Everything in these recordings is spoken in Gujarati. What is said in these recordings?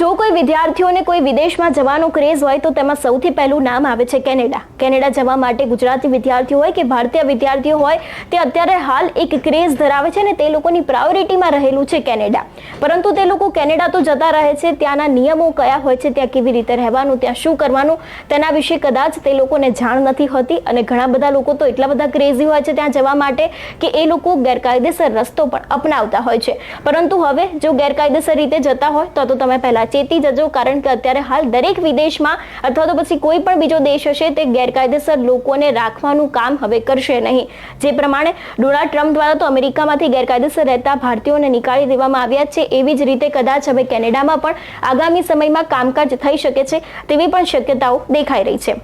જો કોઈ વિદ્યાર્થીઓને કોઈ વિદેશમાં જવાનો ક્રેઝ હોય તો તેમાં સૌથી પહેલું નામ આવે છે કેનેડા. કેનેડા જવા માટે ગુજરાતી વિદ્યાર્થીઓ હોય કે ભારતીય વિદ્યાર્થીઓ હોય, તે અત્યારે હાલ એક ક્રેઝ ધરાવે છે ને તે લોકોની પ્રાયોરિટીમાં રહેલું છે કેનેડા. પરંતુ તે લોકો કેનેડા તો જતા રહે છે, ત્યાંના નિયમો કયા હોય છે, ત્યાં કેવી રીતે રહેવાનું, ત્યાં શું કરવાનું, તેના વિશે કદાચ તે લોકોને જાણ નથી હોતી અને ઘણા બધા લોકો તો એટલા બધા ક્રેઝી હોય છે ત્યાં જવા માટે કે એ લોકો ગેરકાયદેસર રસ્તો પણ અપનાવતા હોય છે. પરંતુ હવે જો ગેરકાયદેસર રીતે જતા હોય, તો તો તમે પહેલા ચેતી જજો, કારણ કે અત્યારે હાલ દરેક વિદેશમાં અથવા તો પછી કોઈ પણ બીજો દેશ હશે, તે ગેરકાયદેસર લોકોને રાખવાનું કામ હવે કરશે નહીં. જે પ્રમાણે ડોનાલ્ડ ટ્રમ્પ દ્વારા તો અમેરિકામાંથી ગેરકાયદેસર રહેતા ભારતીયોને નીકાળી દેવામાં આવ્યા છે, એવી જ રીતે કદાચ હવે કેનેડામાં પણ આગામી સમયમાં કામકાજ થઈ શકે છે, તેવી પણ શક્યતાઓ દેખાઈ રહી છે.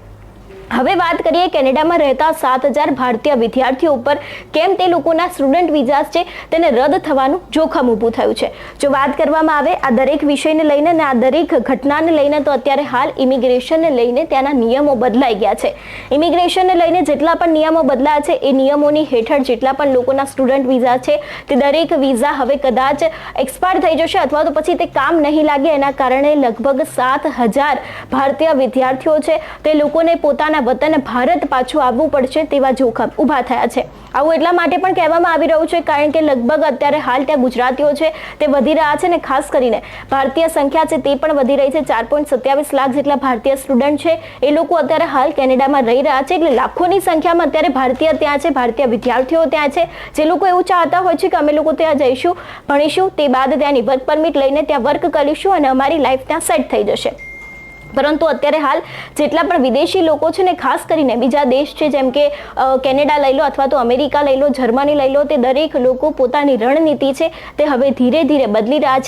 હવે વાત કરીએ કેનેડામાં રહેતા સાત હજાર ભારતીય વિદ્યાર્થીઓ ઉપર કેમ તે લોકોના સ્ટુડન્ટ વિઝાસ છે તેને રદ થવાનું જોખમ ઊભું થયું છે. જો વાત કરવામાં આવે આ દરેક વિષયને લઈને અને આ દરેક ઘટનાને લઈને તો અત્યારે હાલ ઇમિગ્રેશનને લઈને ત્યાંના નિયમો બદલાઈ ગયા છે. ઇમિગ્રેશનને લઈને જેટલા પણ નિયમો બદલાયા છે એ નિયમોની હેઠળ જેટલા પણ લોકોના સ્ટુડન્ટ વિઝા છે તે દરેક વિઝા હવે કદાચ એક્સપાયર થઈ જશે અથવા તો પછી તે કામ નહીં લાગે એના કારણે લગભગ સાત હજાર ભારતીય વિદ્યાર્થીઓ છે તે લોકોને પોતાના વતન ભારત પાછું આવવું પડશે તેવા જોખમ ઊભા થયા છે. આવું એટલા માટે પણ કહેવામાં આવી રહ્યું છે, કારણ કે લગભગ અત્યારે હાલ ત્યાં ગુજરાતીઓ છે, તે વધી રહ્યા છે ને ખાસ કરીને ભારતીય સંખ્યા છે તે પણ વધી રહી છે. ચાર પોઈન્ટ સત્યાવીસ લાખ જેટલા ભારતીય સ્ટુડન્ટ છે, એ લોકો અત્યારે હાલ કેનેડામાં રહી રહ્યા છે, એટલે લાખોની સંખ્યામાં અત્યારે ભારતીય ત્યાં છે, ભારતીય વિદ્યાર્થીઓ ત્યાં છે. જે લોકો એવું ચાહતા હોય છે કે અમે લોકો ત્યાં જઈશું, ભણીશું, તે બાદ ત્યાંની વર્ક પરમિટ લઈને ત્યાં વર્ક કરીશું અને અમારી લાઈફ ત્યાં સેટ થઈ જશે. પરંતુ અત્યારે હાલ જેટલા પણ વિદેશી લોકો છે ને, ખાસ કરીને બીજા દેશ છે, જેમ કે કેનેડા લઈ લો અથવા તો અમેરિકા લઈ લો, જર્મની લઈ લો, તે દરેક લોકો પોતાની રણનીતિ છે, તે હવે ધીરે ધીરે બદલી રહ્યા છે.